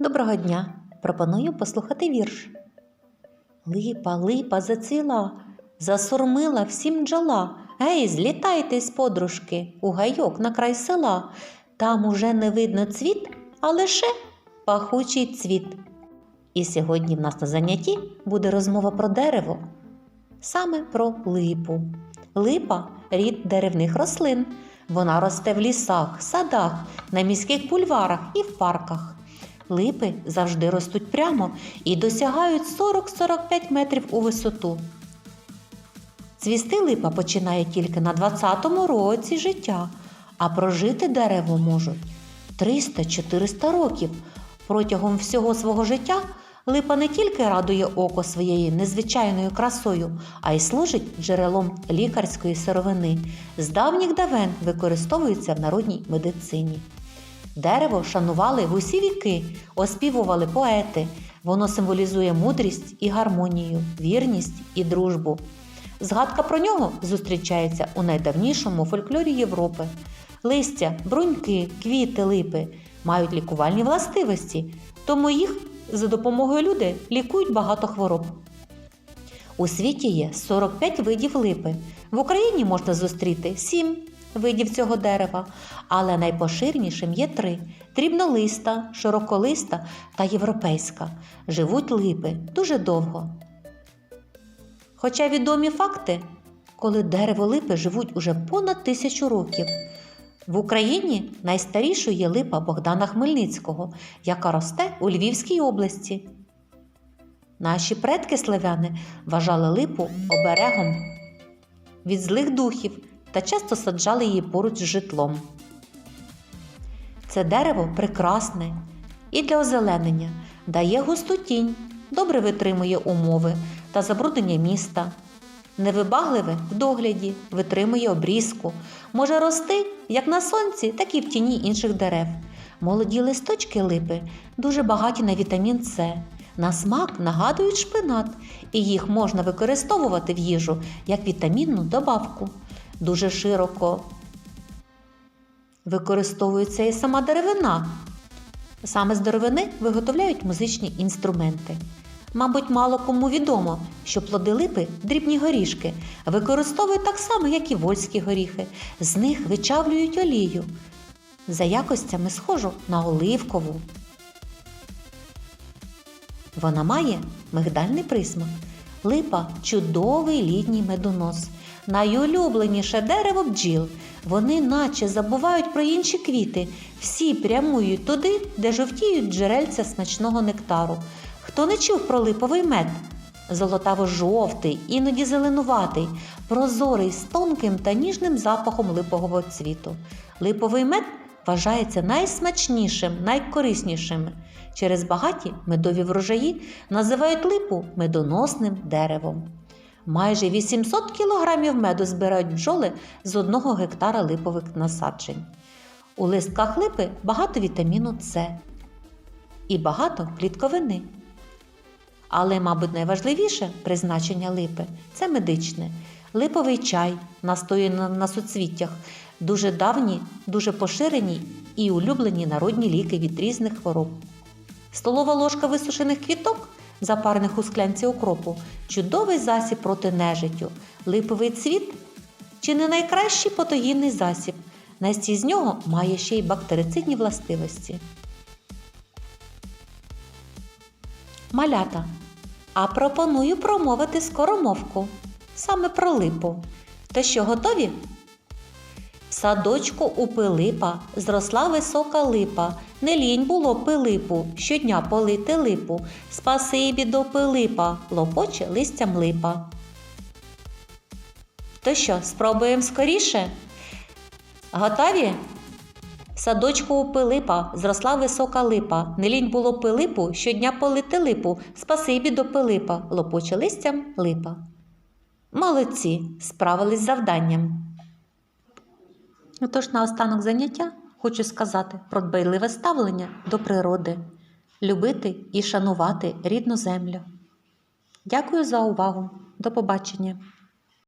Доброго дня! Пропоную послухати вірш. Липа, липа зацвіла, засурмила всім джала. Гей, злітайтесь, подружки, у гайок на край села. Там уже не видно цвіт, а лише пахучий цвіт. І сьогодні в нас на занятті буде розмова про дерево, саме про липу. Липа рід деревних рослин. Вона росте в лісах, садах, на міських бульварах і в парках. Липи завжди ростуть прямо і досягають 40-45 метрів у висоту. Цвісти липа починає тільки на 20-му році життя, а прожити дерево можуть 300-400 років. Протягом всього свого життя липа не тільки радує око своєю незвичайною красою, а й служить джерелом лікарської сировини. З давніх давен використовується в народній медицині. Дерево шанували в усі віки, оспівували поети. Воно символізує мудрість і гармонію, вірність і дружбу. Згадка про нього зустрічається у найдавнішому фольклорі Європи. Листя, бруньки, квіти, липи мають лікувальні властивості, тому їх за допомогою люди лікують багато хвороб. У світі є 45 видів липи. В Україні можна зустріти 7 видів цього дерева, але найпоширенішим є три: дрібнолиста, широколиста та європейська. Живуть липи дуже довго. Хоча відомі факти, коли дерево липи живуть уже понад тисячу років. В Україні найстарішою є липа Богдана Хмельницького, яка росте у Львівській області. Наші предки славяни вважали липу оберегом від злих духів та часто саджали її поруч з житлом. Це дерево прекрасне і для озеленення, дає густу тінь, добре витримує умови та забруднення міста. Невибагливе в догляді, витримує обрізку, може рости як на сонці, так і в тіні інших дерев. Молоді листочки липи дуже багаті на вітамін С. На смак нагадують шпинат, і їх можна використовувати в їжу як вітамінну добавку. Дуже широко використовується і сама деревина. Саме з деревини виготовляють музичні інструменти. Мабуть, мало кому відомо, що плоди липи дрібні горішки використовують так само, як і вольські горіхи. З них вичавлюють олію. За якостями схожу на оливкову. Вона має мигдальний присмак. Липа чудовий літній медонос. Найулюбленіше дерево бджіл. Вони наче забувають про інші квіти, всі прямують туди, де жовтіють джерельця смачного нектару. Хто не чув про липовий мед? Золотаво-жовтий, іноді зеленуватий, прозорий з тонким та ніжним запахом липового цвіту. Липовий мед вважається найсмачнішим, найкориснішим. Через багаті медові врожаї називають липу медоносним деревом. Майже 800 кілограмів меду збирають бджоли з одного гектара липових насаджень. У листках липи багато вітаміну С і багато клітковини. Але, мабуть, найважливіше призначення липи це медичне. Липовий чай, настояний на суцвіттях, дуже давні, дуже поширені і улюблені народні ліки від різних хвороб. Столова ложка висушених квіток, запарених у склянці окропу, чудовий засіб проти нежиттю, липовий цвіт чи не найкращий патогінний засіб. Настій з нього має ще й бактерицидні властивості. Малята. А пропоную промовити скоромовку саме про липу. То що готові? В садочку у Пилипа зросла висока липа. Не лінь було Пилипу, щодня полити липу. Спасибі до Пилипа, лопоче листям липа. То що, спробуємо скоріше? Готові? Садочку у Пилипа зросла висока липа. Не лінь було Пилипу, щодня полити липу. Спасибі до Пилипа, лопоче листям липа. Молодці, справились з завданням. Отож, наостанок заняття хочу сказати про дбайливе ставлення до природи, любити і шанувати рідну землю. Дякую за увагу. До побачення!